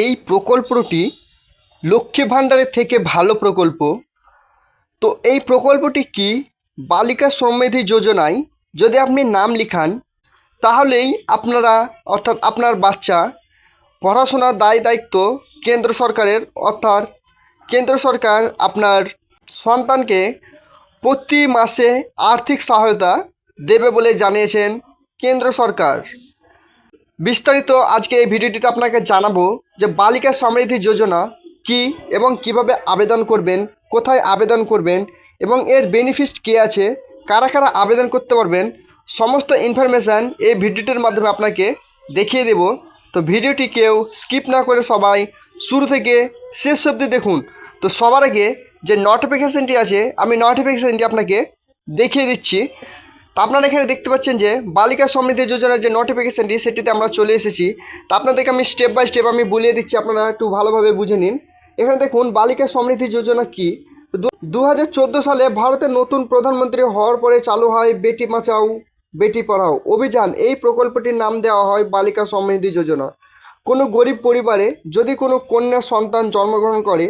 এই প্রকল্পটি লক্ষ্মী ভাণ্ডারের থেকে ভালো প্রকল্প। তো এই প্রকল্পটি কি? বালিকা সমৃদ্ধি যোজনায় যদি আপনি নাম লিখান, তাহলেই আপনারা, অর্থাৎ আপনার বাচ্চা পড়াশোনার দায় দায়িত্ব কেন্দ্র সরকারের, অর্থাৎ কেন্দ্র সরকার আপনার সন্তানকে প্রতি মাসে আর্থিক সহায়তা দেবে বলে জানিয়েছেন কেন্দ্র সরকার। বিস্তারিত আজকে এই ভিডিওটিতে আপনাকে জানাব যে বালিকা সমৃদ্ধি যোজনা কি এবং কীভাবে আবেদন করবেন, কোথায় আবেদন করবেন এবং এর বেনিফিট কী আছে, কারা কারা আবেদন করতে পারবেন, সমস্ত ইনফরমেশান এই ভিডিওটির মাধ্যমে আপনাকে দেখিয়ে দেব। তো ভিডিওটি কেউ স্কিপ না করে সবাই শুরু থেকে শেষ অবধি দেখুন। তো সবার আগে যে নোটিফিকেশানটি আছে, আমি নোটিফিকেশানটি আপনাকে দেখিয়ে দিচ্ছি। তো আপনারা এখানে দেখতে পাচ্ছেন যে বালিকা সমৃদ্ধি যোজনার যে নোটিফিকেশানটি সেটিতে আমরা চলে এসেছি। তা আপনাদেরকে আমি স্টেপ বাই স্টেপ আমি বলিয়ে দিচ্ছি, আপনারা একটু ভালোভাবে বুঝে নিন। এখানে দেখুন, বালিকা সমৃদ্ধি যোজনা কি? দু সালে ভারতের নতুন প্রধানমন্ত্রী হওয়ার পরে চালু হয় বেটি বাঁচাও, বেটি পড়াও অভিযান। এই প্রকল্পটির নাম দেওয়া হয় বালিকা সমৃদ্ধি যোজনা। কোনো গরিব পরিবারে যদি কোনো কন্যা সন্তান জন্মগ্রহণ করে,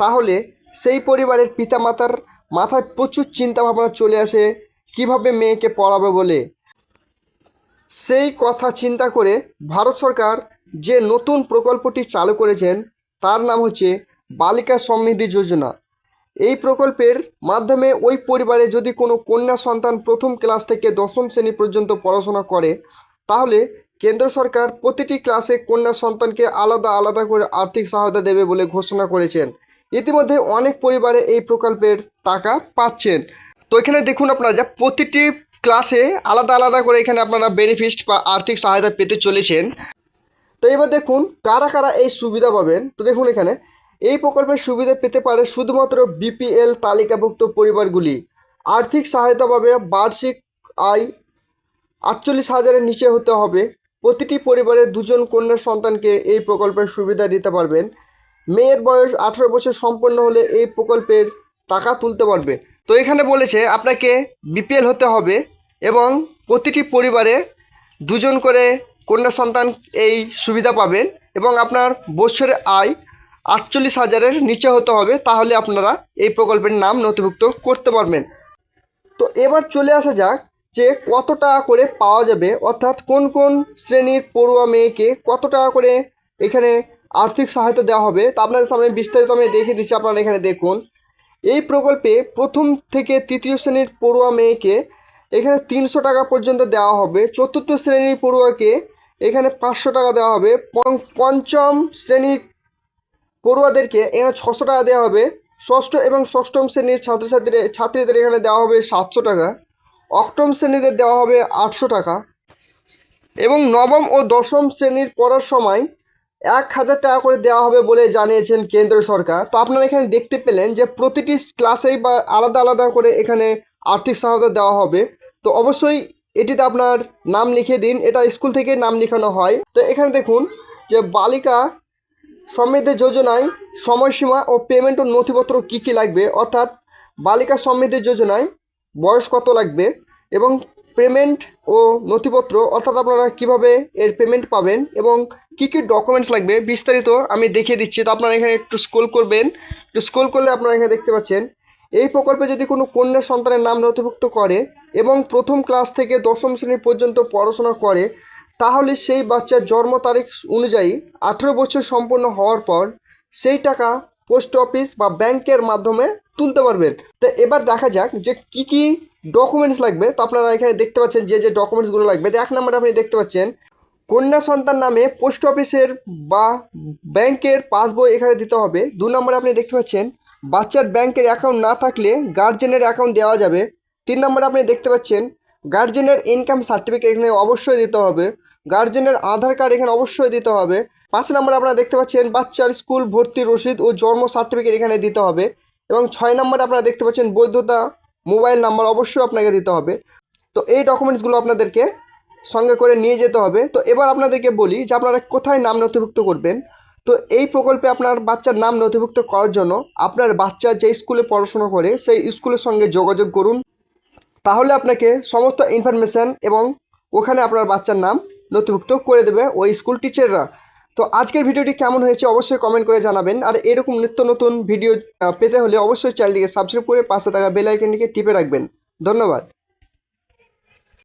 তাহলে সেই পরিবারের পিতামাতার মাথায় প্রচুর চিন্তাভাবনা চলে আসে কীভাবে মেয়েকে পড়াবে বলে? সেই কথা চিন্তা করে ভারত সরকার যে নতুন প্রকল্পটি চালু করেছেন, তার নাম হচ্ছে বালিকা সমৃদ্ধি যোজনা। এই প্রকল্পের মাধ্যমে ওই পরিবারে যদি কোনো কন্যা সন্তান প্রথম ক্লাস থেকে দশম শ্রেণি পর্যন্ত পড়াশোনা করে, তাহলে কেন্দ্র সরকার প্রতিটি ক্লাসে কন্যা সন্তানকে আলাদা আলাদা করে আর্থিক সহায়তা দেবে বলে ঘোষণা করেছেন। ইতিমধ্যে অনেক পরিবারে এই প্রকল্পের টাকা পাচ্ছেন। তো এখানে দেখুন আপনারা, যে প্রতিটি ক্লাসে আলাদা আলাদা করে এখানে আপনারা বেনিফিট বা আর্থিক সহায়তা পেতে চলেছেন। তো এবার দেখুন, কারা কারা এই সুবিধা পাবেন? তো দেখুন এখানে, এই প্রকল্পের সুবিধা পেতে পারে শুধুমাত্র বিপিএল তালিকাভুক্ত পরিবারগুলি। আর্থিক সহায়তা পাবে, বার্ষিক আয় আটচল্লিশ হাজারের নিচে হতে হবে। প্রতিটি পরিবারের দুজন কন্যা সন্তানকে এই প্রকল্পের সুবিধা দিতে পারবেন। মেয়ের বয়স আঠেরো বছর সম্পন্ন হলে এই প্রকল্পের টাকা তুলতে পারবে। তো এখানে বলেছে আপনাকে বিপিএল হতে হবে এবং প্রতিটি পরিবারে দুজন করে কন্যা সন্তান এই সুবিধা পাবেন এবং আপনার বছরে আয় আটচল্লিশ হাজারের নিচে হতে হবে, তাহলে আপনারা এই প্রকল্পের নাম নথিভুক্ত করতে পারবেন। তো এবার চলে আসা যাক যে কত টাকা করে পাওয়া যাবে, অর্থাৎ কোন কোন শ্রেণির পড়ুয়া মেয়েকে কত টাকা করে এখানে আর্থিক সহায়তা দেওয়া হবে, তা আপনাদের সামনে বিস্তারিত আমি দেখিয়ে দিচ্ছি, আপনারা এখানে দেখুন। এই প্রকল্পে প্রথম থেকে তৃতীয় শ্রেণির পড়ুয়া মেয়েকে এখানে তিনশো টাকা পর্যন্ত দেওয়া হবে। চতুর্থ শ্রেণির পড়ুয়াকে এখানে পাঁচশো টাকা দেওয়া হবে। পঞ্চম শ্রেণির পড়ুয়াদেরকে এখানে ছশো টাকা দেওয়া হবে। ষষ্ঠ এবং ষষ্ঠম শ্রেণির ছাত্রছাত্রীদের, ছাত্রীদের এখানে দেওয়া হবে সাতশো টাকা। অষ্টম শ্রেণীদের দেওয়া হবে আটশো টাকা। এবং নবম ও দশম শ্রেণির পড়ার সময় এক হাজার টাকা করে দেওয়া হবে বলে জানিয়েছেন কেন্দ্র সরকার। তো আপনারা এখানে দেখতে পেলেন যে প্রতিটি ক্লাসেই বা আলাদা আলাদা করে এখানে আর্থিক সহায়তা দেওয়া হবে। তো অবশ্যই এটিতে আপনার নাম লিখে দিন। এটা স্কুল থেকে নাম লেখানো হয়। তো এখানে দেখুন যে বালিকা সমৃদ্ধি যোজনায় সময়সীমা ও পেমেন্ট ও নথিপত্র কী কী লাগবে? অর্থাৎ বালিকা সমৃদ্ধি যোজনায় বয়স কত লাগবে? এবং পেমেন্ট ও নথিপত্র, অর্থাৎ আপনারা কীভাবে এর পেমেন্ট পাবেন? এবং কী কী ডকুমেন্টস লাগবে? বিস্তারিত আমি দেখিয়ে দিচ্ছি। তো আপনারা এখানে একটু স্ক্রোল করবেন। একটু স্ক্রোল করলে আপনারা এখানে দেখতে পাচ্ছেন, এই প্রকল্পে যদি কোনো কন্যা সন্তানের নাম নথিভুক্ত করে এবং প্রথম ক্লাস থেকে দশম শ্রেণি পর্যন্ত পড়াশোনা করে, তাহলে সেই বাচ্চার জন্ম তারিখ অনুযায়ী আঠেরো বছর সম্পন্ন হওয়ার পর সেই টাকা পোস্ট অফিস বা ব্যাংকের মাধ্যমে তুলতে পারবেন। তো এবার দেখা যাক যে কি কি ডকুমেন্টস লাগবে। তো আপনারা এখানে দেখতে পাচ্ছেন যে যে ডকুমেন্টসগুলো লাগবে। এক নম্বরে আপনি দেখতে পাচ্ছেন কন্যা সন্তান নামে পোস্ট অফিসের বা ব্যাংকের পাসবই এখানে দিতে হবে। দু নম্বরে আপনি দেখতে পাচ্ছেন, বাচ্চার ব্যাংকের অ্যাকাউন্ট না থাকলে গার্জেনের অ্যাকাউন্ট দেওয়া যাবে। তিন নম্বরে আপনি দেখতে পাচ্ছেন গার্জেনের ইনকাম সার্টিফিকেট এখানে অবশ্যই দিতে হবে। গার্জেনের আধার কার্ড এখানে অবশ্যই দিতে হবে। পাঁচ নম্বরে আপনারা দেখতে পাচ্ছেন, বাচ্চার স্কুল ভর্তি রসিদ ও জন্ম সার্টিফিকেট এখানে দিতে হবে। এবং ছয় নম্বরে আপনারা দেখতে পাচ্ছেন, বৈধতা মোবাইল নাম্বার অবশ্যই আপনাকে দিতে হবে। তো এই ডকুমেন্টসগুলো আপনাদেরকে সঙ্গে করে নিয়ে যেতে হবে। তো এবার আপনাদেরকে বলি যে আপনারা কোথায় নাম নথিভুক্ত করবেন। তো এই প্রকল্পে আপনার বাচ্চার নাম নথিভুক্ত করার জন্য আপনার বাচ্চা যে স্কুলে পড়াশোনা করে সেই স্কুলের সঙ্গে যোগাযোগ করুন। তাহলে আপনাকে সমস্ত ইনফরমেশান এবং ওখানে আপনার বাচ্চার নাম নথিভুক্ত করে দেবে ওই স্কুল টিচাররা। তো আজকের ভিডিওটি কেমন হয়েছে অবশ্যই কমেন্ট করে জানাবেন। আর এরকম নিত্য নতুন ভিডিও পেতে হলে অবশ্যই চ্যানেলটিকে সাবস্ক্রাইব করে পাশে থাকা বেল আইকনটিকে টিপে রাখবেন। ধন্যবাদ।